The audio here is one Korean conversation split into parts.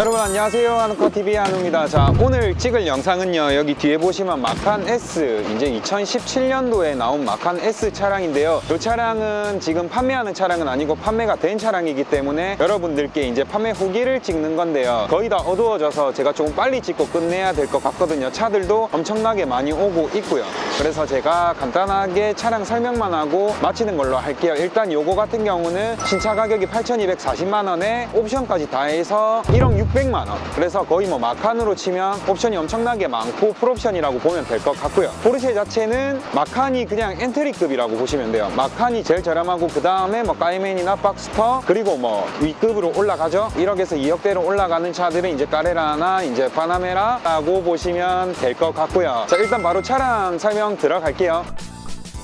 여러분 안녕하세요. 한우커TV 한우입니다. 자 오늘 찍을 영상은요. 여기 뒤에 보시면 마칸 S. 이제 2017년도에 나온 마칸 S 차량인데요. 이 차량은 지금 판매하는 차량은 아니고 판매가 된 차량이기 때문에 여러분들께 이제 판매 후기를 찍는 건데요. 거의 다 어두워져서 제가 조금 빨리 찍고 끝내야 될 것 같거든요. 차들도 엄청나게 많이 오고 있고요 그래서 제가 간단하게 차량 설명만 하고 마치는 걸로 할게요. 일단 요거 같은 경우는 신차 가격이 8,240만 원에 옵션까지 다 해서 1억 600만 원. 그래서 거의 뭐 마칸으로 치면 옵션이 엄청나게 많고 풀옵션이라고 보면 될 것 같고요. 포르쉐 자체는 마칸이 그냥 엔트리급이라고 보시면 돼요. 마칸이 제일 저렴하고 그 다음에 뭐 까이맨이나 박스터 그리고 뭐 위급으로 올라가죠. 1억에서 2억대로 올라가는 차들은 이제 까레라나 이제 파나메라라고 보시면 될 것 같고요. 자 일단 바로 차량 설명 들어갈게요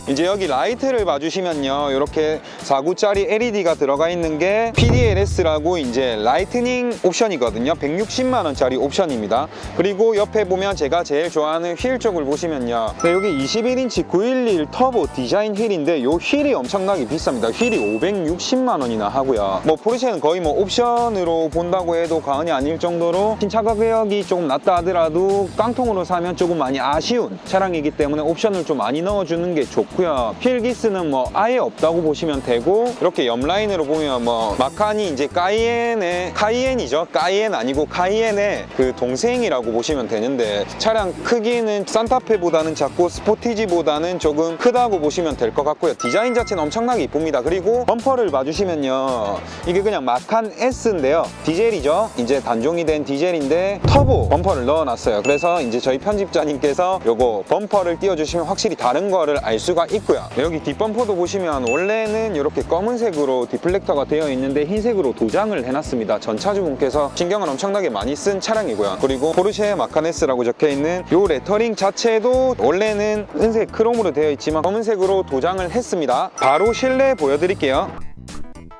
이제 여기 라이트를 봐주시면요. 이렇게 4구짜리 LED가 들어가 있는 게 PDLS라고 이제 라이트닝 옵션이거든요. 160만 원짜리 옵션입니다. 그리고 옆에 보면 제가 제일 좋아하는 휠 쪽을 보시면요. 네, 여기 21인치 911 터보 디자인 휠인데 요 휠이 엄청나게 비쌉니다. 휠이 560만 원이나 하고요. 뭐 포르쉐는 거의 뭐 옵션으로 본다고 해도 과언이 아닐 정도로 신차 가격이 조금 낮다 하더라도 깡통으로 사면 조금 많이 아쉬운 차량이기 때문에 옵션을 좀 많이 넣어주는 게 좋고 요. 필기스는 뭐 아예 없다고 보시면 되고 이렇게 옆 라인으로 보면 뭐 마칸이 이제 까이엔의 카이엔이죠. 까이엔 아니고 카이엔의 그 동생이라고 보시면 되는데 차량 크기는 산타페보다는 작고 스포티지보다는 조금 크다고 보시면 될 것 같고요. 디자인 자체는 엄청나게 이쁩니다. 그리고 범퍼를 봐주시면요. 이게 그냥 마칸 S인데요. 디젤이죠. 이제 단종이 된 디젤인데 터보 범퍼를 넣어놨어요. 그래서 이제 저희 편집자님께서 요거 범퍼를 띄워주시면 확실히 다른 거를 알 수가 있고요. 여기 뒷범퍼도 보시면 원래는 이렇게 검은색으로 디플렉터가 되어 있는데 흰색으로 도장을 해놨습니다. 전 차주분께서 신경을 엄청나게 많이 쓴 차량이고요. 그리고 포르쉐 마카네스라고 적혀있는 요 레터링 자체도 원래는 은색 크롬으로 되어 있지만 검은색으로 도장을 했습니다. 바로 실내 보여드릴게요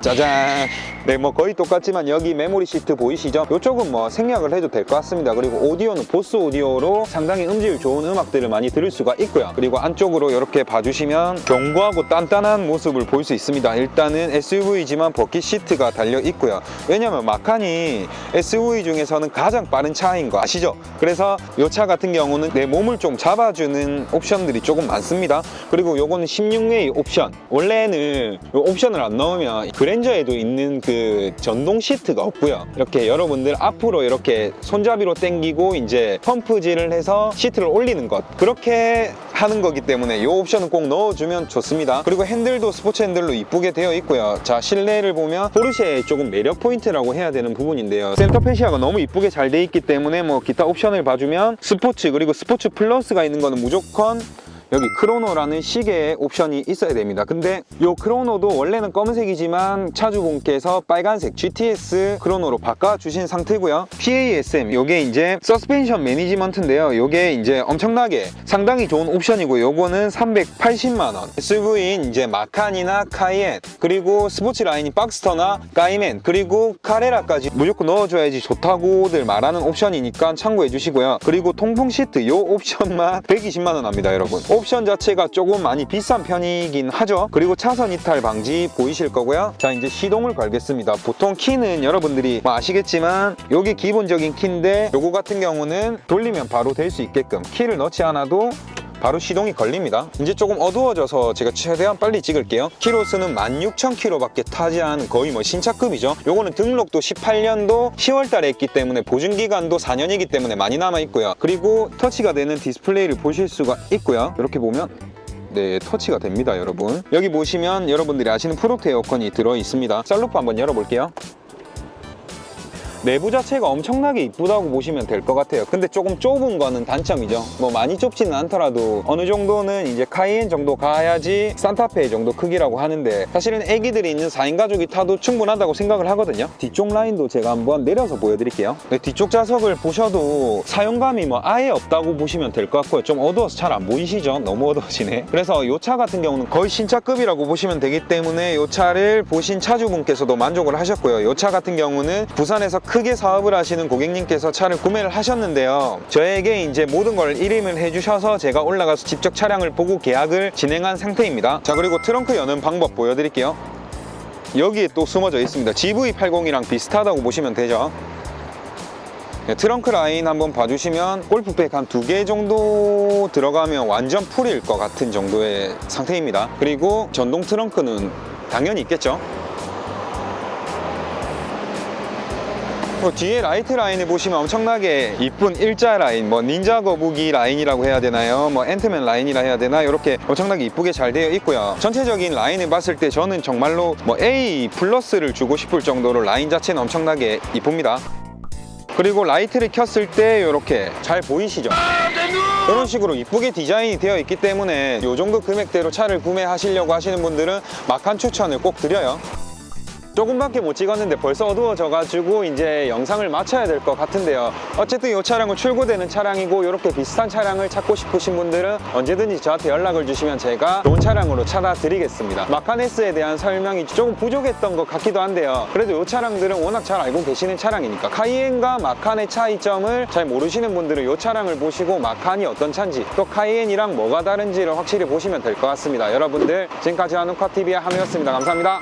짜잔. 네 뭐 거의 똑같지만 여기 메모리 시트 보이시죠? 이쪽은 뭐 생략을 해도 될 것 같습니다. 그리고 오디오는 보스 오디오로 상당히 음질 좋은 음악들을 많이 들을 수가 있고요. 그리고 안쪽으로 이렇게 봐주시면 견고하고 단단한 모습을 볼 수 있습니다. 일단은 SUV지만 버킷 시트가 달려 있고요. 왜냐면 마칸이 SUV 중에서는 가장 빠른 차인 거 아시죠? 그래서 이 차 같은 경우는 내 몸을 좀 잡아주는 옵션들이 조금 많습니다. 그리고 요거는 16웨이 옵션. 원래는 요 옵션을 안 넣으면 그랜 저에도 있는 그 전동 시트가 없고요. 이렇게 여러분들 앞으로 이렇게 손잡이로 당기고 이제 펌프질을 해서 시트를 올리는 것. 그렇게 하는 거기 때문에 이 옵션은 꼭 넣어주면 좋습니다. 그리고 핸들도 스포츠 핸들로 이쁘게 되어 있고요. 자 실내를 보면 포르쉐의 조금 매력 포인트라고 해야 되는 부분인데요. 센터 페시아가 너무 이쁘게 잘 돼 있기 때문에 뭐 기타 옵션을 봐주면 스포츠 그리고 스포츠 플러스가 있는 거는 무조건 여기 크로노라는 시계의 옵션이 있어야 됩니다. 근데 이 크로노도 원래는 검은색이지만 차주분께서 빨간색 GTS 크로노로 바꿔주신 상태고요. PASM 요게 이제 서스펜션 매니지먼트인데요. 요게 이제 엄청나게 상당히 좋은 옵션이고 요거는 380만원. SUV인 이제 마칸이나 카이엔 그리고 스포츠 라인이 박스터나 까이맨 그리고 카레라까지 무조건 넣어줘야지 좋다고들 말하는 옵션이니까 참고해 주시고요. 그리고 통풍 시트 요 옵션만 120만원 합니다 여러분 옵션 자체가 조금 많이 비싼 편이긴 하죠. 그리고 차선 이탈 방지 보이실 거고요. 자 이제 시동을 걸겠습니다. 보통 키는 여러분들이 뭐 아시겠지만 요게 기본적인 키인데 요거 같은 경우는 돌리면 바로 될 수 있게끔 키를 넣지 않아도 바로 시동이 걸립니다 이제 조금 어두워져서 제가 최대한 빨리 찍을게요 키로수는 16,000km밖에 타지 않은 거의 뭐 신차급이죠 요거는 등록도 18년도 10월 달에 했기 때문에 보증기간도 4년이기 때문에 많이 남아 있고요 그리고 터치가 되는 디스플레이를 보실 수가 있고요 이렇게 보면 네, 터치가 됩니다, 여러분. 여기 보시면 여러분들이 아시는 프로테 에어컨이 들어 있습니다. 쌀루프 한번 열어볼게요. 내부 자체가 엄청나게 이쁘다고 보시면 될 것 같아요. 근데 조금 좁은 거는 단점이죠. 뭐 많이 좁지는 않더라도 어느 정도는 이제 카이엔 정도 가야지 산타페 정도 크기라고 하는데 사실은 애기들이 있는 4인 가족이 타도 충분하다고 생각을 하거든요. 뒤쪽 라인도 제가 한번 내려서 보여드릴게요. 네, 뒤쪽 좌석을 보셔도 사용감이 뭐 아예 없다고 보시면 될 것 같고요. 좀 어두워서 잘 안 보이시죠? 너무 어두워지네. 그래서 이 차 같은 경우는 거의 신차급이라고 보시면 되기 때문에 이 차를 보신 차주분께서도 만족을 하셨고요. 이 차 같은 경우는 부산에서 크게 사업을 하시는 고객님께서 차를 구매를 하셨는데요. 저에게 이제 모든 걸 일임을 해주셔서 제가 올라가서 직접 차량을 보고 계약을 진행한 상태입니다. 자, 그리고 트렁크 여는 방법 보여드릴게요. 여기에 또 숨어져 있습니다. GV80이랑 비슷하다고 보시면 되죠. 네, 트렁크 라인 한번 봐주시면 골프백 한 두 개 정도 들어가면 완전 풀일 것 같은 정도의 상태입니다. 그리고 전동 트렁크는 당연히 있겠죠. 그 뒤에 라이트 라인을 보시면 엄청나게 이쁜 일자 라인, 뭐 닌자 거북이 라인이라고 해야 되나요? 뭐 앤트맨 라인이라 해야 되나? 이렇게 엄청나게 이쁘게 잘 되어 있고요. 전체적인 라인을 봤을 때 저는 정말로 뭐 A 플러스를 주고 싶을 정도로 라인 자체는 엄청나게 이쁩니다. 그리고 라이트를 켰을 때 이렇게 잘 보이시죠? 이런 식으로 이쁘게 디자인이 되어 있기 때문에 이 정도 금액대로 차를 구매하시려고 하시는 분들은 막한 추천을 꼭 드려요. 조금밖에 못 찍었는데 벌써 어두워져 가지고 이제 영상을 마쳐야 될 것 같은데요. 어쨌든 이 차량은 출고되는 차량이고 이렇게 비슷한 차량을 찾고 싶으신 분들은 언제든지 저한테 연락을 주시면 제가 좋은 차량으로 찾아 드리겠습니다. 마칸 S에 대한 설명이 조금 부족했던 것 같기도 한데요. 그래도 이 차량들은 워낙 잘 알고 계시는 차량이니까 카이엔과 마칸의 차이점을 잘 모르시는 분들은 이 차량을 보시고 마칸이 어떤 차인지 또 카이엔이랑 뭐가 다른지를 확실히 보시면 될 것 같습니다. 여러분들 지금까지 한우카TV의 한우였습니다. 감사합니다